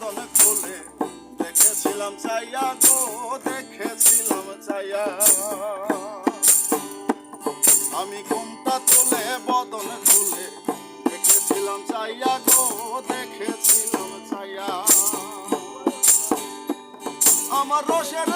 সদন খুলে দেখেছিলাম চাইয়া গো, দেখেছিলাম চাইয়া আমি ঘুমটা তুলে বদন খুলে দেখেছিলাম চাইয়া গো, দেখেছিলাম চাইয়া আমার রসের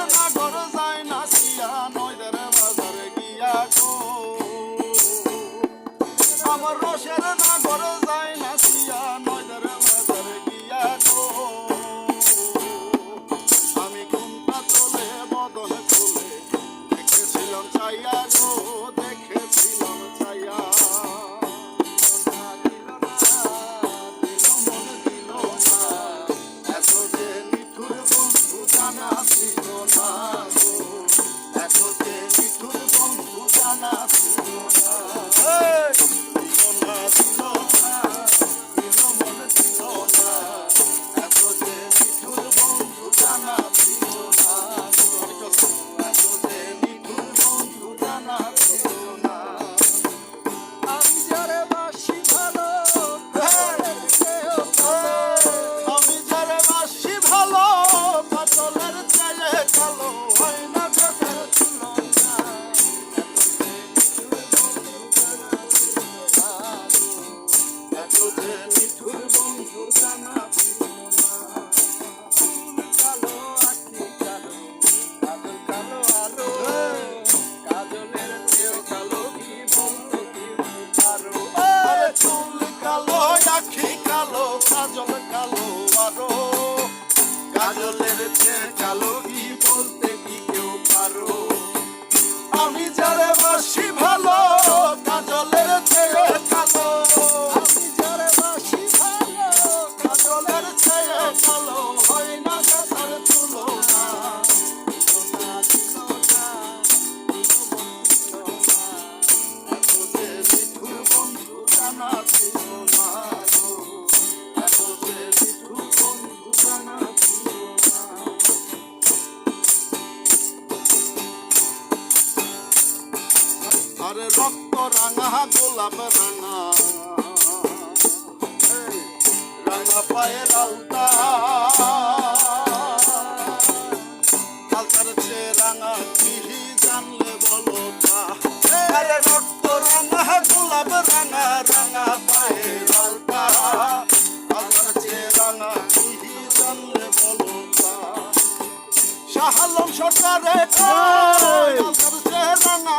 চুল কালো আখি কালো কাজল কালো আরও। কাজলের চেয়ে কালো আমার রক্ত রাঙা গোলাপ রাঙা। রাঙা পায়ের আলতা। আলতার সে রাঙা কি জানলে বলো রক্ত রাঙা গোলাপ রাঙা রাঙা পায়ের আলতা। আলতার সে রাঙা কি জানলে বলো শাহালম সরকারে আলতার সে রাঙা